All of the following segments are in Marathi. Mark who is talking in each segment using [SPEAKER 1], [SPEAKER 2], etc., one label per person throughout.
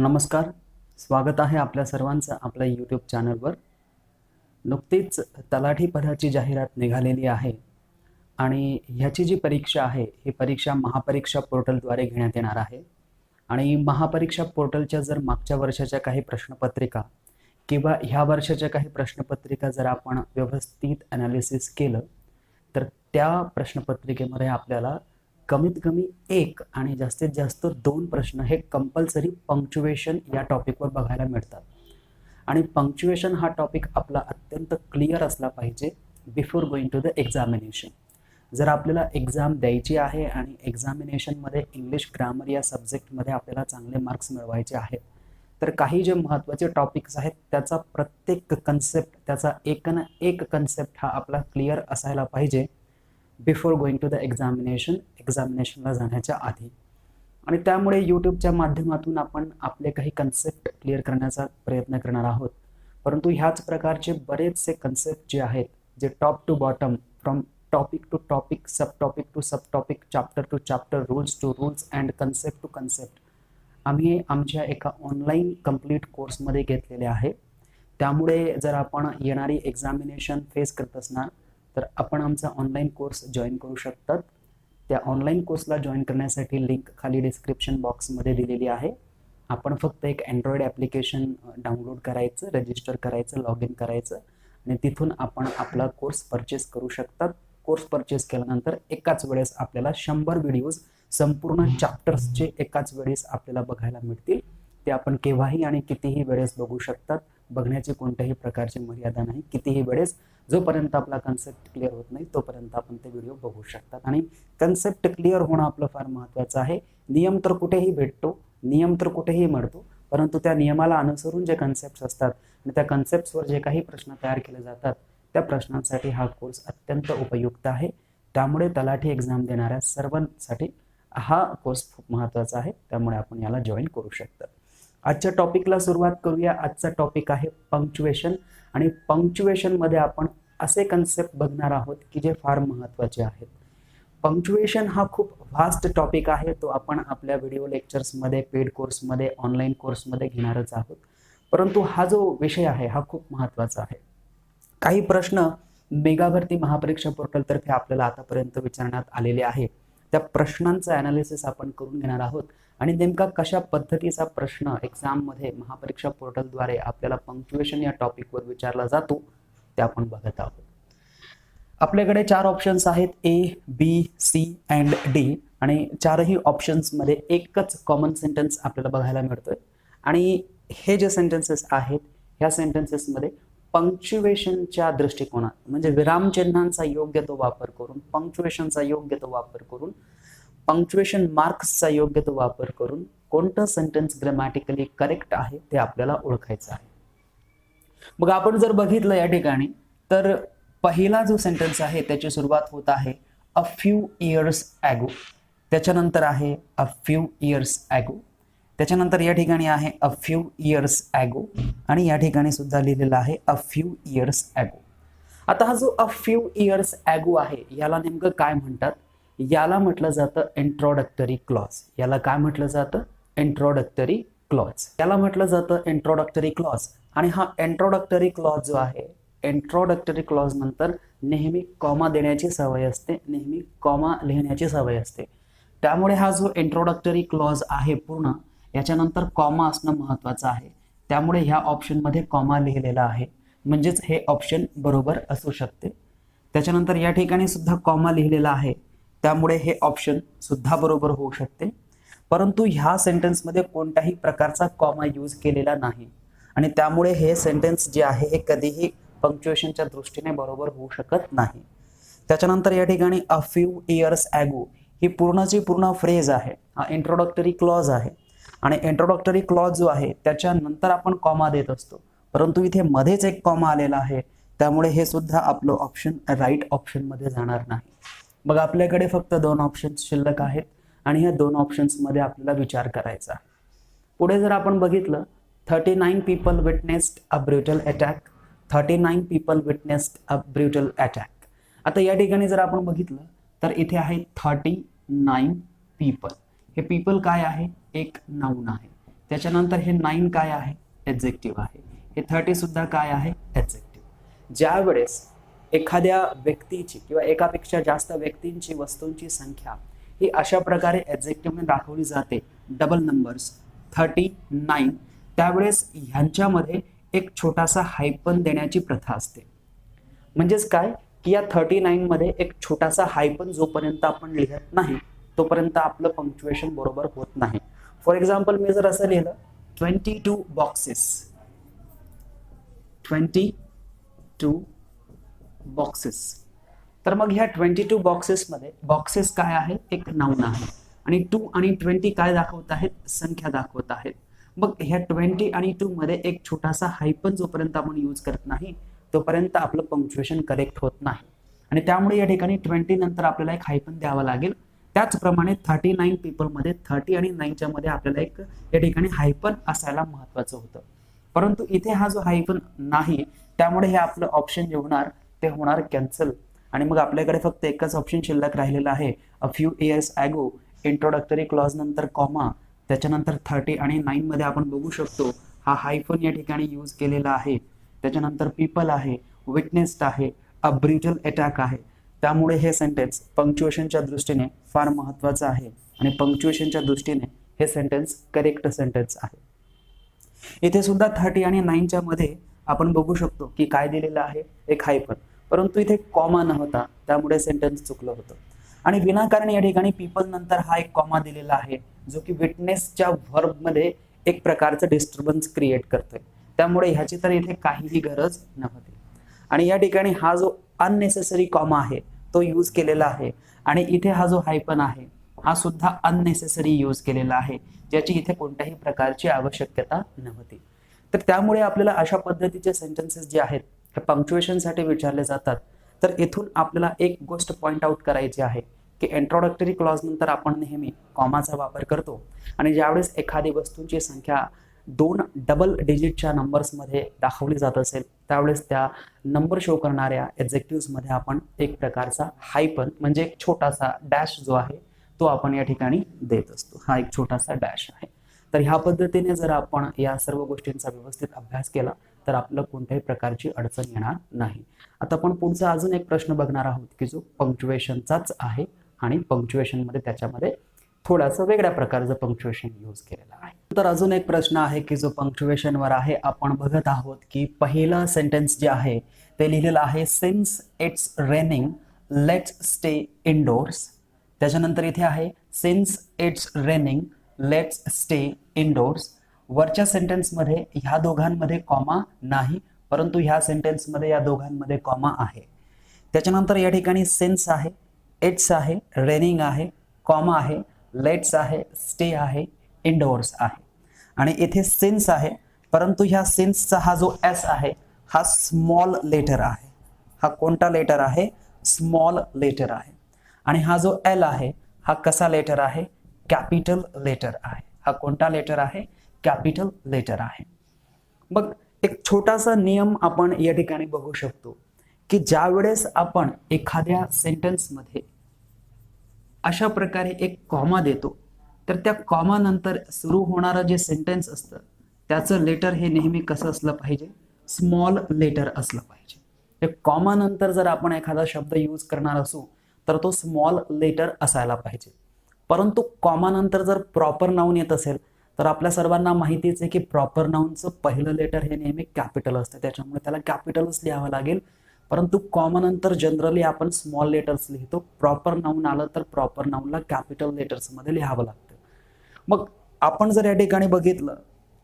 [SPEAKER 1] नमस्कार. स्वागत आहे आपल्या सर्वांचं आपल्या यूट्यूब चॅनलवर नुकतीच तलाठी पदाची जाहिरात निघालेली आहे आणि ह्याची जी परीक्षा आहे ही परीक्षा महापरीक्षा पोर्टलद्वारे घेण्यात येणार आहे. आणि महापरीक्षा पोर्टलच्या जर मागच्या वर्षाच्या काही प्रश्नपत्रिका किंवा ह्या वर्षाच्या काही प्रश्नपत्रिका जर आपण व्यवस्थित ॲनालिसिस केलं तर त्या प्रश्नपत्रिकेमध्ये आपल्याला कमीत कमी एक आणि जास्तीत जास्त दोन प्रश्न हे कंपल्सरी पंक्च्युएशन या टॉपिकवर बघायला मिळतात. आणि पंक्च्युएशन हा टॉपिक आपला अत्यंत क्लिअर असला पाहिजे before going to the examination जर आपल्याला एक्झाम द्यायची आहे आणि एक्झामिनेशनमध्ये इंग्लिश ग्रामर या सब्जेक्टमध्ये आपल्याला चांगले मार्क्स मिळवायचे आहेत तर काही जे महत्त्वाचे टॉपिक्स आहेत त्याचा प्रत्येक कन्सेप्ट त्याचा एक ना एक कन्सेप्ट हा आपला क्लिअर असायला पाहिजे. Before going to the examination एक्झामिनेशनला जाण्याच्या आधी. आणि त्यामुळे यूट्यूबच्या माध्यमातून आपण आपले काही कन्सेप्ट क्लिअर करण्याचा प्रयत्न करणार आहोत. परंतु ह्याच प्रकारचे बरेचसे कन्सेप्ट जे आहेत जे top to bottom from topic to topic sub topic to sub topic chapter to chapter rules to rules and concept to concept आम्ही आमच्या एका ऑनलाईन कंप्लीट कोर्समध्ये घेतलेले आहे. त्यामुळे जर आपण येणारी एक्झामिनेशन फेस करत असणार तर आपण आमचा ऑनलाईन कोर्स जॉईन करू शकतात. त्या ऑनलाईन कोर्सला जॉईन करण्यासाठी लिंक खाली डिस्क्रिप्शन बॉक्समध्ये दिलेली आहे. आपण फक्त एक अँड्रॉइड ॲप्लिकेशन डाउनलोड करायचं रजिस्टर करायचं लॉग इन करायचं आणि तिथून आपण आपला कोर्स परचेस करू शकतात. कोर्स परचेस केल्यानंतर एकाच वेळेस आपल्याला शंभर व्हिडिओज संपूर्ण चॅप्टर्सचे एकाच वेळेस आपल्याला बघायला मिळतील. ते आपण केव्हाही आणि कितीही वेळेस बघू शकतात. बघण्याची कोणत्याही प्रकारची मर्यादा नाही. कितीही वेळेस जोपर्यंत आपला कन्सेप्ट क्लिअर होत नाही तोपर्यंत आपण ते व्हिडिओ बघू शकतात. आणि कन्सेप्ट क्लिअर होणं आपलं फार महत्त्वाचं आहे. नियम तर कुठेही भेटतो नियम तर कुठेही मिळतो परंतु त्या नियमाला अनुसरून जे कन्सेप्ट असतात आणि त्या कन्सेप्ट्सवर जे काही प्रश्न तयार केले जातात त्या प्रश्नांसाठी हा कोर्स अत्यंत उपयुक्त आहे. त्यामुळे तलाठी एक्झाम देणाऱ्या सर्वांसाठी हा कोर्स खूप महत्त्वाचा आहे. त्यामुळे आपण याला जॉईन करू शकतात आजच्या टॉपिकला सुरुवात करूया. आजचा टॉपिक आहे पंक्च्युएशन. आणि पंक्च्युएशनमध्ये आपण असे कन्सेप्ट बघणार आहोत की जे फार महत्त्वाचे आहेत. पंक्च्युएशन हा खूप व्हास्ट टॉपिक आहे. तो आपण आपल्या व्हिडिओ लेक्चर्समध्ये पेड कोर्समध्ये ऑनलाईन कोर्समध्ये घेणारच आहोत. परंतु हा जो विषय आहे हा खूप महत्त्वाचा आहे. काही प्रश्न मेगाभरती महापरीक्षा पोर्टलतर्फे आपल्याला आतापर्यंत विचारण्यात आलेले आहे. त्या प्रश्नांचं ॲनालिसिस आपण करून घेणार आहोत. आणि नेमका कशा पद्धतीचा प्रश्न एक्झाममध्ये महापरीक्षा पोर्टलद्वारे आपल्याला पंक्च्युएशन या टॉपिकवर विचारला जातो ते आपण बघत आहोत. आपल्याकडे चार ऑप्शन्स आहेत A B C and D आणि चारही ऑप्शन्समध्ये एकच कॉमन सेंटेन्स आपल्याला बघायला मिळतोय. आणि हे जे सेंटेन्सेस आहेत ह्या सेंटेन्सेसमध्ये पंक्च्युएशनच्या दृष्टिकोनात म्हणजे विरामचिन्हांचा योग्य तो वापर करून पंक्च्युएशनचा योग्य तो वापर करून पंक्च्युएशन मार्क्सचा योग्य तो वापर करून कोणतं सेंटेन्स ग्रॅमॅटिकली करेक्ट आहे ते आपल्याला ओळखायचं आहे. मग आपण जर बघितलं या ठिकाणी तर पहिला जो सेंटेन्स आहे त्याची सुरुवात होत आहे अ फ्यू इयर्स ॲगो त्याच्यानंतर आहे अ फ्यू इयर्स ॲगो त्याच्यानंतर या ठिकाणी आहे अ फ्यू इयर्स ॲगो आणि या ठिकाणी सुद्धा लिहिलेलं आहे अ फ्यू इयर्स ॲगो आता हा जो अ फ्यू इयर्स ॲगो आहे याला नेमकं काय म्हणतात? याला म्हटलं जातं इंट्रोडक्टरी क्लॉज याला काय म्हटलं जातं? इंट्रोडक्टरी क्लॉज याला म्हटलं जातं इंट्रोडक्टरी क्लॉज आणि हा इंट्रोडक्टरी क्लॉज जो आहे इंट्रोडक्टरी क्लॉज नंतर नेहमी कॉमा देण्याची सवय असते नेहमी कॉमा लिहिण्याची सवय असते. त्यामुळे हा जो इंट्रोडक्टरी क्लॉज आहे पूर्ण याच्यानंतर कॉमा असणं महत्त्वाचं आहे. त्यामुळे ह्या ऑप्शनमध्ये कॉमा लिहिलेला आहे. म्हणजेच हे ऑप्शन बरोबर असू शकते. त्याच्यानंतर या ठिकाणी सुद्धा कॉमा लिहिलेला आहे. त्यामुळे हे ऑप्शन सुद्धा बरोबर होऊ शकते. परंतु ह्या सेंटेन्समध्ये कोणत्याही प्रकारचा कॉमा यूज केलेला नाही. आणि त्यामुळे हे सेंटेन्स जे आहे हे कधीही पंक्च्युएशनच्या दृष्टीने बरोबर होऊ शकत नाही. त्याच्यानंतर या ठिकाणी अ फ्यू इयर्स ॲगो ही पूर्णची पूर्ण फ्रेज आहे. हा इंट्रोडक्टरी क्लॉज आहे. आणि इंट्रोडक्टरी क्लॉज जो आहे त्याच्यानंतर आपण कॉमा देत असतो. परंतु इथे मध्येच एक कॉमा आलेला आहे. त्यामुळे हे सुद्धा आपलं ऑप्शन राईट ऑप्शनमध्ये जाणार नाही. मग आपल्याकडे फक्त दोन ऑप्शन्स शिल्लक आहेत आणि ह्या दोन ऑप्शन्समध्ये आपल्याला विचार करायचा पुढे जर आपण बघितलं thirty nine people witnessed a brutal attack thirty nine people witnessed a brutal attack आता या ठिकाणी जर आपण बघितलं तर इथे आहे थर्टी नाईन पीपल हे पीपल काय आहे? एक नाऊन आहे. त्याच्यानंतर हे नाईन काय आहे? एक्झेक्टिव्ह आहे. हे थर्टी सुद्धा काय आहे? एक्झेक्टिव्ह ज्यावेळेस एखाद्या व्यक्तीची किंवा एकापेक्षा जास्त व्यक्तींची वस्तूंची संख्या ही अशा प्रकारे एक्झेक्टिव्हने दाखवली जाते. डबल नंबर्स थर्टी नाईन त्यावेळेस ह्यांच्यामध्ये एक छोटासा हायपन देण्याची प्रथा असते. म्हणजेच काय? की या थर्टी नाईनमध्ये एक छोटासा हायपन जोपर्यंत आपण लिहत नाही तोपर्यंत आपलं पंक्च्युएशन बरोबर होत नाही. फॉर एक्झाम्पल मी जर असं लिहिलं twenty two boxes twenty two boxes तर मग ह्या ट्वेंटी टू बॉक्सेसमध्ये बॉक्सेस काय आहे एक नाऊन आहे. आणि टू आणि ट्वेंटी काय दाखवत आहेत? संख्या दाखवत आहेत. मग ह्या ट्वेंटी आणि टू मध्ये एक छोटासा हायपन जोपर्यंत आपण यूज करत नाही तोपर्यंत आपलं पंक्च्युएशन करेक्ट होत नाही. आणि त्यामुळे या ठिकाणी ट्वेंटी नंतर आपल्याला एक हायपन द्यावा लागेल. त्याचप्रमाणे थर्टी नाईन पीपलमध्ये थर्टी आणि नाईनच्या मध्ये आपल्याला एक या ठिकाणी हायपन असायला महत्वाचं होतं. परंतु इथे हा जो हायपन नाही त्यामुळे हे आपलं ऑप्शन जेवणार ते होणार कॅन्सल आणि मग आपल्याकडे फक्त एकच ऑप्शन शिल्लक राहिलेला आहे. A few years ago introductory clause नंतर कॉमा त्याच्यानंतर थर्टी आणि नाईन मध्ये आपण बघू शकतो हा हायफोन या ठिकाणी यूज केलेला आहे. त्याच्यानंतर पीपल आहे विटनेस्ड आहे अ ब्रिटल अटॅक आहे. त्यामुळे हे सेंटेन्स पंक्च्युएशनच्या दृष्टीने फार महत्वाचं आहे. आणि पंक्च्युएशनच्या दृष्टीने हे सेंटेन्स करेक्ट सेंटेन्स आहे. इथे सुद्धा थर्टी आणि नाईनच्या मध्ये आपण बघू शकतो की काय दिलेलं आहे एक हायफन परंतु इथे कॉमा नव्हता. त्यामुळे सेंटेन्स चुकलं होतं. आणि विनाकारण या ठिकाणी पीपल नंतर हा एक कॉमा दिलेला आहे जो की विटनेसच्या व्हर्बमध्ये एक प्रकारचं डिस्टर्बन्स क्रिएट करतोय. त्यामुळे ह्याची तर इथे काहीही गरज नव्हती. आणि या ठिकाणी हा जो अननेसेसरी कॉमा आहे तो यूज केलेला आहे. आणि इथे हा जो हायपन आहे हा सुद्धा अननेसेसरी यूज केलेला आहे ज्याची इथे कोणत्याही प्रकारची आवश्यकता नव्हती. तर त्यामुळे आपल्याला अशा पद्धतीचे सेंटेन्सेस जे आहेत हे पंक्च्युएशनसाठी विचारले जातात. तर इथून आपल्याला एक गोष्ट पॉईंट आउट करायची आहे की इंट्रोडक्टरी क्लॉज नंतर आपण नेहमी कॉमाचा वापर करतो. आणि ज्यावेळेस एखादी वस्तूंची संख्या दोन डबल डिजिटच्या नंबर्समध्ये दाखवली जात असेल त्यावेळेस त्या नंबर शो करणाऱ्या एक्झेक्टिव्हमध्ये आपण एक प्रकारचा हायपन म्हणजे एक छोटासा डॅश जो आहे तो आपण या ठिकाणी देत असतो. हा एक छोटासा डॅश आहे. तर ह्या पद्धतीने जर आपण या सर्व गोष्टींचा व्यवस्थित अभ्यास केला तर आपलं कोणत्याही प्रकारची अडचण येणार नाही. आता आपण पुढचा अजून एक प्रश्न बघणार आहोत की जो पंक्च्युएशनचाच आहे आणि पंक्च्युएशनमध्ये त्याच्यामध्ये थोडासा वेगळ्या प्रकारचं पंक्च्युएशन यूज केलेलं आहे. तर अजून एक प्रश्न आहे की जो पंक्च्युएशनवर आहे आपण बघत आहोत की पहिलं सेंटेन्स जे आहे ते लिहिलेलं आहे since it's raining let's stay indoors त्याच्यानंतर इथे आहे since it's raining let's stay indoors वरच्या सेंटेन्समध्ये ह्या दोघांमध्ये कॉमा नाही परंतु ह्या सेंटेन्समध्ये या दोघांमध्ये कॉमा आहे. त्याच्यानंतर या ठिकाणी सेन्स आहे एट्स आहे रेनिंग आहे कॉमा आहे लेट्स आहे स्टे आहे इंडोर्स आहे. आणि इथे सिन्स आहे परंतु ह्या सिन्सचा हा जो एस आहे हा स्मॉल लेटर आहे. हा कोणता लेटर आहे? स्मॉल लेटर आहे. आणि हा जो एल आहे हा कसा लेटर आहे? कॅपिटल लेटर आहे. हा कोणता लेटर आहे? कॅपिटल लेटर आहे. मग एक छोटासा नियम आपण या ठिकाणी बघू शकतो की ज्या वेळेस आपण एखाद्या सेंटेन्समध्ये अशा प्रकारे एक कॉमा देतो तर त्या कॉमा नंतर सुरू होणारं जे सेंटेन्स असतं त्याचं लेटर हे नेहमी कसं असलं पाहिजे? स्मॉल लेटर असलं पाहिजे. कॉमानंतर जर आपण एखादा शब्द यूज करणार असू तर तो स्मॉल लेटर असायला पाहिजे. परंतु कॉमानंतर जर प्रॉपर नाऊन येत असेल तर आपल्या सर्वांना माहितीच आहे की प्रॉपर नाऊनचं पहिलं लेटर हे नेहमी कॅपिटल असतं. त्याच्यामुळे त्याला कॅपिटलच लिहावं लागेल. परंतु कॉमन नंतर जनरली आपण स्मॉल लेटर्स लिहितो. प्रॉपर नाऊन आलं तर प्रॉपर नाऊनला कॅपिटल लेटर्समध्ये लिहावं लागतं. मग आपण जर या ठिकाणी बघितलं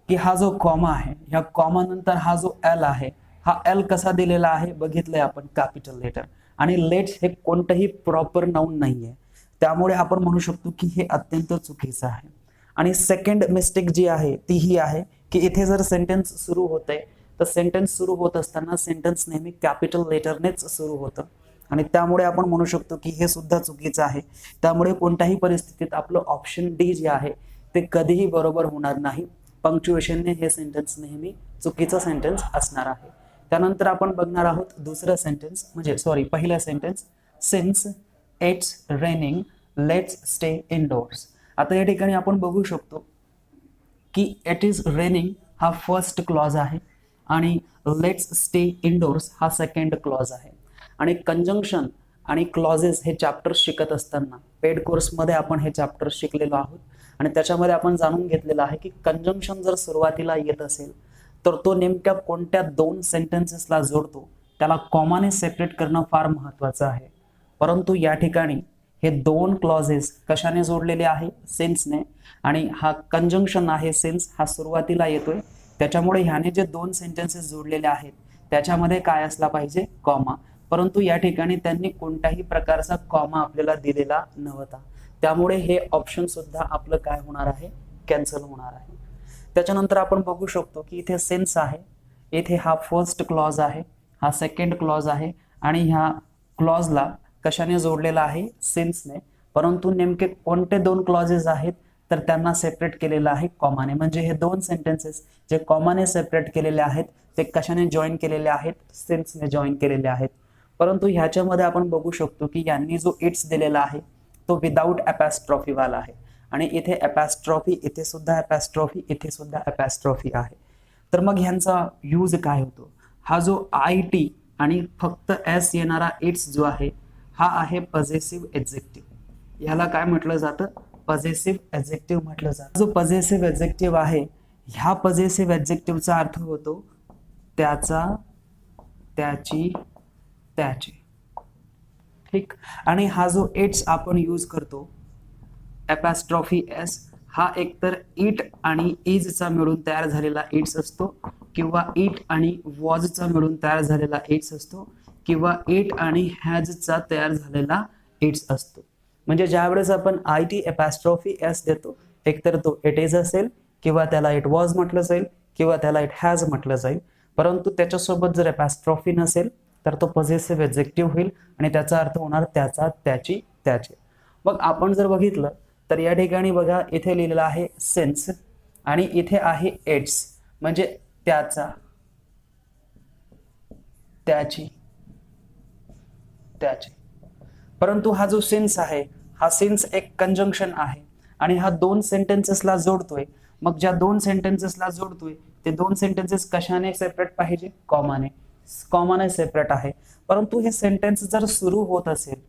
[SPEAKER 1] की हा जो कॉमा आहे ह्या कॉमा नंतर हा जो एल आहे हा एल कसा दिलेला आहे? बघितलंय आपण कॅपिटल लेटर आणि लेट हे कोणतंही प्रॉपर नाऊन नाही आहे त्यामुळे आपण म्हणू शकतो की हे अत्यंत चुकीचं आहे. आणि सेकंड मिस्टेक जी आहे ती ही आहे की इथे जर सेंटेन्स सुरू होते तर सेंटेन्स सुरू होत असताना सेंटेन्स नेहमी कॅपिटल लेटरनेच सुरू होतं. आणि त्यामुळे आपण म्हणू शकतो की हे सुद्धा चुकीचं आहे. त्यामुळे कोणत्याही परिस्थितीत आपलं ऑप्शन डी जे आहे ते कधीही बरोबर होणार नाही. पंक्च्युएशनने हे सेंटेन्स नेहमी चुकीचं सेंटेन्स असणार आहे. त्यानंतर आपण बघणार आहोत दुसरं सेंटेन्स म्हणजे सॉरी पहिलं sentence since it's raining let's stay indoors आता या ठिकाणी आपण बघू शकतो की इट इज रेनिंग हा फर्स्ट क्लॉज आहे आणि लेट्स स्टे इनडोर्स हा सेकंड क्लॉज आहे. आणि कंजंक्शन आणि क्लॉजेस हे चॅप्टर्स शिकत असताना पेड कोर्समध्ये आपण हे चॅप्टर्स शिकलेलो आहोत. आणि त्याच्यामध्ये आपण जाणून घेतलेलं आहे की कंजंक्शन जर सुरुवातीला येत असेल तर तो नेमक्या कोणत्या दोन सेंटेन्सेसला जोडतो त्याला कॉमाने सेपरेट करणं फार महत्त्वाचं आहे. परंतु या ठिकाणी हे दोन क्लॉजेस कशाने जोडलेले आहे? सेन्सने आणि हा कंजंक्शन आहे सेन्स हा सुरुवातीला येतोय. त्याच्यामुळे ह्याने जे दोन सेंटेन्सेस जोडलेले आहेत त्याच्यामध्ये काय असला पाहिजे? कॉमा परंतु या ठिकाणी त्यांनी कोणत्याही प्रकारचा कॉमा आपल्याला दिलेला नव्हता. त्यामुळे हे ऑप्शन सुद्धा आपलं काय होणार आहे? कॅन्सल होणार आहे. त्याच्यानंतर आपण बघू शकतो की इथे सेन्स आहे. इथे हा फर्स्ट क्लॉज आहे. हा सेकंड क्लॉज आहे. आणि ह्या क्लॉजला कशाने जोडलेला आहे? सिन्सने परंतु नेमके कोणते दोन क्लॉजेस आहेत? तर त्यांना सेपरेट केलेलं आहे कॉमाने म्हणजे हे दोन सेंटेन्सेस जे कॉमाने सेपरेट केलेले आहेत ते कशाने जॉईन केलेले आहेत? सिन्सने जॉईन केलेले आहेत. परंतु ह्याच्यामध्ये आपण बघू शकतो की यांनी जो इट्स दिलेला आहे तो विदाऊट वाला आहे. आणि इथे ॲपॅस्ट्रॉफी इथे सुद्धा ॲपॅस्ट्रॉफी इथे सुद्धा ॲपॅस्ट्रॉफी आहे. तर मग ह्यांचा यूज काय होतो? हा जो आय टी आणि फक्त एस येणारा इट्स जो आहे हा आहे पझेसिव्ह एक्झेक्टिव्ह याला काय म्हटलं जातं? पझेसिव्ह एक्झेक्टिव्ह म्हटलं जातं. जो पझेसिव्ह एक्झेक्टिव्ह आहे ह्या पझेसिव्ह एक्झेक्टिव्हचा अर्थ होतो? त्याचा त्याची त्याचे. ठीक? आणि हा जो एट्स आपण यूज करतो ॲपॅस्ट्रॉफी एस हा एकतर इट आणि इजचा मिळून तयार झालेला इट्स असतो किंवा इट आणि वॉजचा मिळून तयार झालेला इट्स असतो. किंवा इट आणि हॅजचा तयार झालेला इट्स असतो. म्हणजे ज्यावेळेस आपण आय टी एपॅस्ट्रॉफी एस देतो एकतर तो इट इज असेल किंवा त्याला इट वॉज म्हटलं जाईल किंवा त्याला इट हॅज म्हटलं जाईल. परंतु त्याच्यासोबत जर एपॅस्ट्रॉफी नसेल तर तो पॉझिटिव्ह एक्झेक्टिव्ह होईल आणि त्याचा अर्थ होणार त्याचा त्याची त्याचे. मग आपण जर बघितलं तर या ठिकाणी बघा इथे लिहिलेलं आहे सेन्स आणि इथे आहे एड्स म्हणजे त्याचा त्याची. त्याचे. परंतु हा जो सेन्स आहे हा सेन्स एक कंजंक्शन आहे आणि हा दोन सेंटेन्सेसला जोडतोय. मग ज्या दोन सेंटेन्सेसला जोडतोय ते दोन सेंटेन्सेस कशाने सेपरेट पाहिजे? कॉमाने कॉमन सेपरेट आहे. परंतु हे सेंटेन्स जर सुरू होत असेल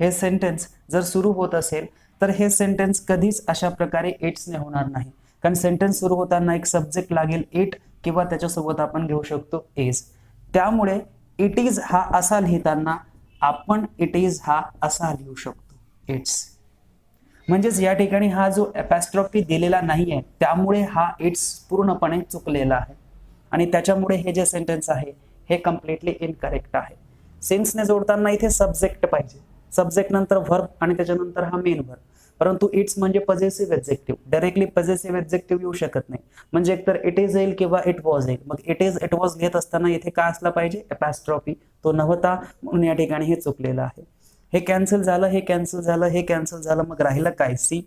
[SPEAKER 1] हे सेंटेन्स जर सुरू होत असेल तर हे सेंटेन्स कधीच अशा प्रकारे एट्सने होणार नाही. कारण सेंटेन्स सुरू होताना एक सब्जेक्ट लागेल एट किंवा त्याच्यासोबत आपण घेऊ शकतो एज त्यामुळे इट इज हा असा लिहिताना आपण इट इज हा असा लिहू शकतो. इट्स म्हणजेच या ठिकाणी हा जो ॲपॅस्ट्रॉफी दिलेला नाही आहे त्यामुळे हा इट्स पूर्णपणे चुकलेला आहे. आणि त्याच्यामुळे हे जे सेंटेन्स आहे हे कम्प्लिटली इनकरेक्ट आहे. सेन्सने जोडताना इथे सब्जेक्ट पाहिजे. सब्जेक्ट नंतर व्हर्ब आणि त्याच्यानंतर हा मेन व्हर्ब परंतु इट्स म्हणजे possessive adjective directly possessive adjective येऊ शकत नाही. म्हणजे एकतर इट इज येईल किंवा इट वॉज येईल मग इट इज इट वॉज घेत असताना इथे काय असला पाहिजे? ॲपॅस्ट्रॉफी तो नव्हता. म्हणून या ठिकाणी हे चुकलेलं आहे. हे कॅन्सल झालं हे कॅन्सल झालं हे कॅन्सल झालं मग राहिलं काय? सी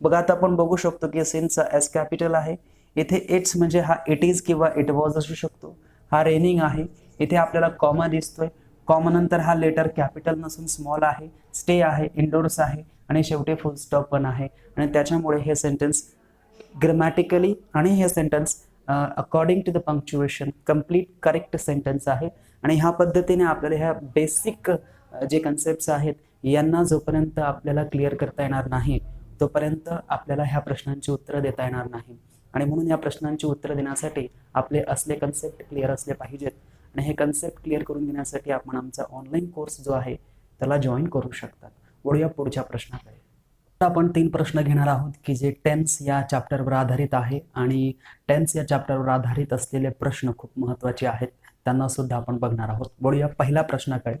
[SPEAKER 1] बघा आता आपण बघू शकतो की सीनचा एस कॅपिटल आहे. इथे इट्स म्हणजे हा इट इज किंवा इट वॉज असू शकतो. हा रेनिंग आहे. इथे आपल्याला कॉमा दिसतोय. कॉमा नंतर हा लेटर कॅपिटल नसून स्मॉल आहे. स्टे आहे इंडोर्स आहे आणि शेवटी फुल स्टॉप पण आहे. आणि त्याच्यामुळे हे सेंटेन्स ग्रॅमॅटिकली आणि हे sentence according to the punctuation complete correct sentence आहे. आणि ह्या पद्धतीने आपल्याला ह्या बेसिक जे कन्सेप्ट आहेत यांना जोपर्यंत आपल्याला क्लिअर करता येणार नाही तोपर्यंत आपल्याला ह्या प्रश्नांची उत्तरं देता येणार नाही. आणि म्हणून या प्रश्नांची उत्तरं देण्यासाठी आपले असले कन्सेप्ट क्लिअर असले पाहिजेत. आणि हे कन्सेप्ट क्लिअर करून घेण्यासाठी आपण आमचा ऑनलाईन कोर्स जो आहे त्याला जॉईन करू शकतात. वळूया पुढच्या प्रश्नाकडे. आपण तीन प्रश्न घेणार आहोत की जे टेन्स या चॅप्टरवर आधारित आहे आणि टेन्स या चॅप्टरवर आधारित असलेले प्रश्न खूप महत्त्वाचे आहेत. त्यांना सुद्धा आपण बघणार आहोत. बोलूया पहिल्या प्रश्नाकडे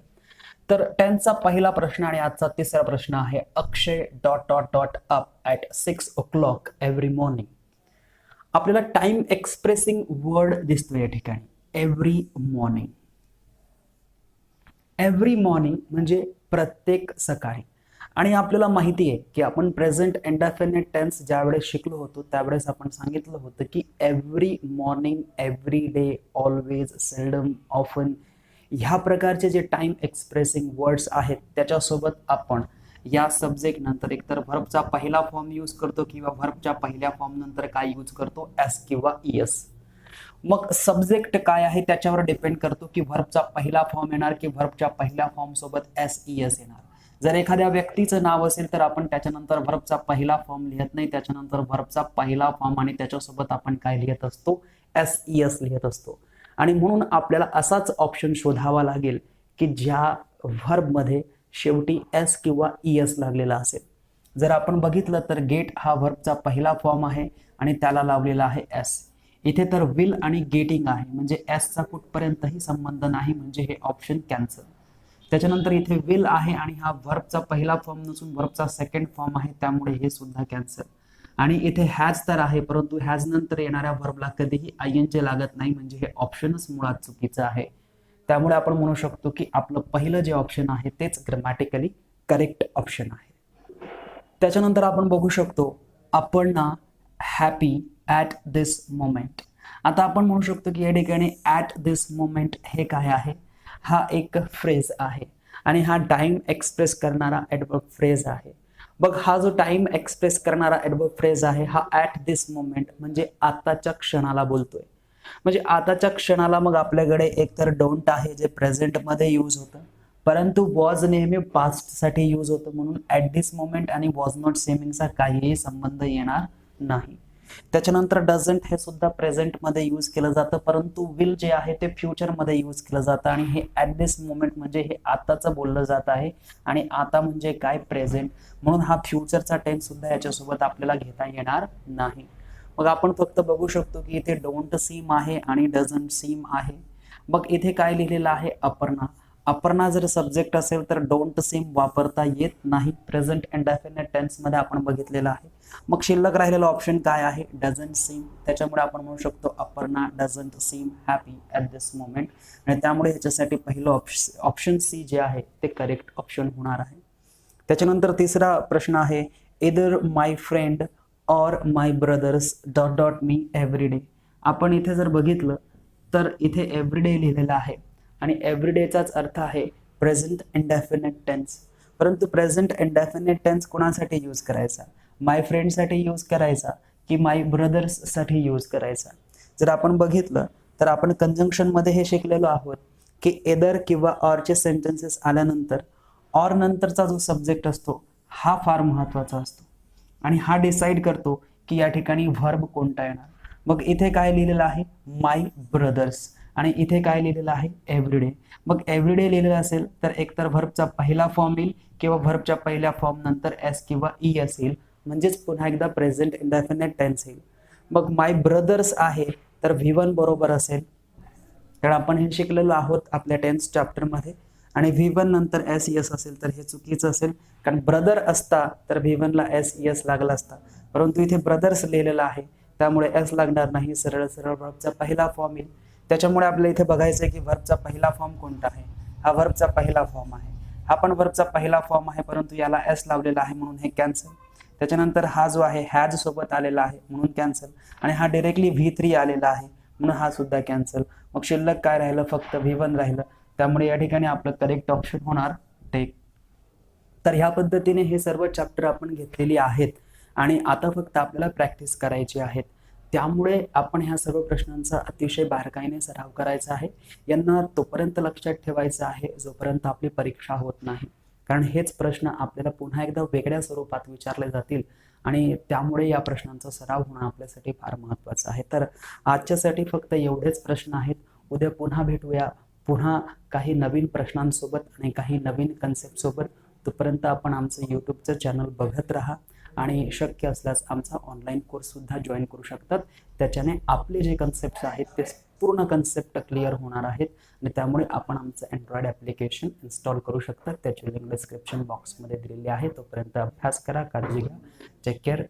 [SPEAKER 1] तर टेनचा पहिला प्रश्न आणि आजचा तिसरा प्रश्न आहे Akshay dot dot dot up at six o'clock every morning आपल्याला टाइम एक्सप्रेसिंग वर्ड दिसतो या ठिकाणी. एव्हरी मॉर्निंग एव्हरी मॉर्निंग म्हणजे प्रत्येक सकाळी. आणि आपल्याला माहिती आहे की आपण प्रेझेंट इंडेफिनेट टेन्स ज्यावेळेस शिकलो होतो त्यावेळेस आपण सांगितलं होतं की every morning every day always seldom often ह्या प्रकारचे जे टाइम एक्सप्रेसिंग वर्ड्स आहेत त्याच्यासोबत आपण या सब्जेक्ट नंतर एकतर व्हर्बचा पहिला फॉर्म यूज करतो किंवा व्हर्बच्या पहिल्या फॉर्म नंतर काय यूज करतो? एस किंवा इएस मग सब्जेक्ट काय आहे त्याच्यावर डिपेंड करतो की व्हर्बचा पहिला फॉर्म येणार की व्हर्बच्या पहिल्या फॉर्म सोबत एस इएस येणार. जर एखाद्या व्यक्तीचं नाव असेल तर आपण त्याच्यानंतर व्हर्बचा पहिला फॉर्म लिहित नाही. त्याच्यानंतर व्हर्बचा पहिला फॉर्म आणि त्याच्यासोबत आपण काय लिहित असतो? एस इएस लिहित असतो. आणि म्हणून आपल्याला असाच ऑप्शन शोधावा लागेल की ज्या व्हर्बमध्ये शेवटी एस किंवा ई एस लागलेला असेल. जर आपण बघितलं तर गेट हा व्हर्बचा पहिला फॉर्म आहे आणि त्याला लावलेला आहे एस इथे तर विल आणि गेटिंग आहे. म्हणजे एसचा कुठपर्यंतही संबंध नाही. म्हणजे हे ऑप्शन कॅन्सल त्याच्यानंतर इथे विल आहे आणि हा व्हर्बचा पहिला फॉर्म नसून व्हर्बचा सेकंड फॉर्म आहे त्यामुळे हे सुद्धा कॅन्सल आणि इथे हॅज तर आहे परंतु हॅज नंतर येणाऱ्या व्हर्बला कधीही आय एन लागत नाही म्हणजे हे ऑप्शनच मुळात चुकीचं आहे. त्यामुळे आपण म्हणू शकतो की आपलं पहिलं जे ऑप्शन आहे तेच ग्रमॅटिकली करेक्ट ऑप्शन आहे. त्याच्यानंतर आपण बघू शकतो आपण ना हॅपी ॲट दिस मोमेंट आता आपण म्हणू शकतो की या ठिकाणी ॲट दिस मोमेंट हे काय आहे? हा एक फ्रेज आहे. आणि हा टाइम एक्सप्रेस करणारा ॲडवर्ब फ्रेज आहे. बघ हा जो टाइम एक्सप्रेस करणारा ॲडवर्ब फ्रेज आहे हा ॲट दिस मोमेंट म्हणजे आताच्या क्षणाला बोलतोय. म्हणजे आताच्या क्षणाला मग आपल्याकडे एकतर डोंट आहे जे प्रेझेंटमध्ये यूज होतं परंतु वॉज नेहमी पास्टसाठी यूज होतं म्हणून ॲट दिस मोमेंट आणि वॉज नॉट सेमिंगचा काहीही संबंध येणार नाही. त्याच्यानंतर डझंट हे सुद्धा प्रेझेंटमध्ये यूज केलं जातं परंतु विल जे आहे ते फ्युचरमध्ये यूज केलं जातं. आणि हे ॲट दिस मोमेंट म्हणजे हे आताचं बोललं जात आहे. आणि आता म्हणजे काय प्रेझेंट म्हणून हा फ्युचरचा टेन्स सुद्धा याच्यासोबत आपल्याला घेता येणार नाही. मग आपण फक्त बघू शकतो की इथे डोंट सीम आहे आणि डझंट सीम आहे. मग इथे काय लिहिलेलं आहे? अपर्णा. अपर्णा जर सब्जेक्ट असेल तर डोंट सेम वापरता येत नाही. प्रेझेंट अँड डेफिनेट टेन्समध्ये आपण बघितलेलं आहे. मग शिल्लक राहिलेलं ऑप्शन काय आहे? डझंट सेम त्याच्यामुळे आपण म्हणू शकतो Aparna doesn't seem happy at this moment आणि त्यामुळे ह्याच्यासाठी पहिलं ऑप्श ऑप्शन सी जे आहे ते करेक्ट ऑप्शन होणार आहे. त्याच्यानंतर तिसरा प्रश्न आहे either my friend or my brothers dot dot me every day आपण इथे जर बघितलं तर इथे एव्हरीडे लिहिलेलं आहे. आणि एव्हरीडेचाच अर्थ आहे प्रेझेंट इंडेफिनेट टेन्स परंतु प्रेझेंट इंडेफिनेट टेन्स कोणासाठी यूज करायचा? माय फ्रेंडसाठी यूज करायचा की माय ब्रदर्ससाठी यूज करायचा? जर आपण बघितलं तर आपण कंजंक्शनमध्ये हे शिकलेलो आहोत की एदर किंवा ऑरचे सेंटेन्सेस आल्यानंतर ऑर नंतरचा जो सब्जेक्ट असतो हा फार महत्त्वाचा असतो. आणि हा डिसाईड करतो की या ठिकाणी व्हर्ब कोणता येणार? मग इथे काय लिहिलेलं आहे? माय ब्रदर्स आणि इथे काय लिहिलेलं आहे? एव्हरीडे मग एव्हरीडे लिहिलेलं असेल तर एकतर व्हर्बचा पहिला फॉर्म येईल किंवा व्हर्बच्या पहिल्या फॉर्म नंतर एस किंवा ई असेल. म्हणजेच पुन्हा एकदा प्रेझेंट इंडेफिनेट टेन्स येईल. मग माय ब्रदर्स आहे तर व्ही वन बरोबर असेल. कारण आपण हे शिकलेलो आहोत आपल्या टेन्थ चॅप्टरमध्ये आणि व्ही वन नंतर एस एस असेल तर हे चुकीचं असेल. कारण ब्रदर असता तर व्ही वनला एस एस लागला असता. परंतु इथे ब्रदर्स लिहिलेला आहे. त्यामुळे एस लागणार नाही सरळ सरळ व्हर्बचा पहिला फॉर्म येईल. त्याच्यामुळे आपल्याला इथे बघायचं आहे की व्हर्बचा पहिला फॉर्म कोणता आहे? हा व्हर्बचा पहिला फॉर्म आहे. हा पण व्हर्बचा पहिला फॉर्म आहे परंतु याला एस लावलेला आहे म्हणून हे कॅन्सल त्याच्यानंतर हा जो आहे हॅज सोबत आलेला आहे म्हणून कॅन्सल आणि हा डिरेक्टली व्ही थ्री आलेला आहे म्हणून हा सुद्धा कॅन्सल मग शिल्लक काय राहिलं? फक्त व्ही वन राहिलं. त्यामुळे या ठिकाणी आपलं करेक्ट ऑप्शन होणार टेक तर ह्या पद्धतीने हे सर्व चॅप्टर आपण घेतलेली आहेत. आणि आता फक्त आपल्याला प्रॅक्टिस करायची आहेत. त्यामुळे आपण ह्या सर्व प्रश्नांचा अतिशय बारकाईने सराव करायचा आहे. यांना तोपर्यंत लक्षात ठेवायचं आहे जोपर्यंत आपली परीक्षा होत नाही. कारण हेच प्रश्न आपल्याला पुन्हा एकदा वेगळ्या स्वरूपात विचारले जातील आणि त्यामुळे या प्रश्नांचा सराव होणं आपल्यासाठी फार महत्त्वाचं आहे. तर आजच्यासाठी फक्त एवढेच प्रश्न आहेत. उद्या पुन्हा भेटूया. पुन्हा काही नवीन प्रश्नांसोबत आणि काही नवीन कन्सेप्टसोबत तोपर्यंत आपण आमचं यूट्यूबचं चॅनल बघत राहा. आणि शक्य असल्यास आमचा ऑनलाईन कोर्ससुद्धा जॉईन करू शकतात. त्याच्याने आपले जे कन्सेप्ट आहेत ते पूर्ण कन्सेप्ट क्लिअर होणार आहेत आणि त्यामुळे आपण आमचं अँड्रॉइड ॲप्लिकेशन इन्स्टॉल करू शकतात त्याची लिंक डिस्क्रिप्शन बॉक्समध्ये दिलेली आहे. तोपर्यंत अभ्यास करा काळजी घ्या. Take care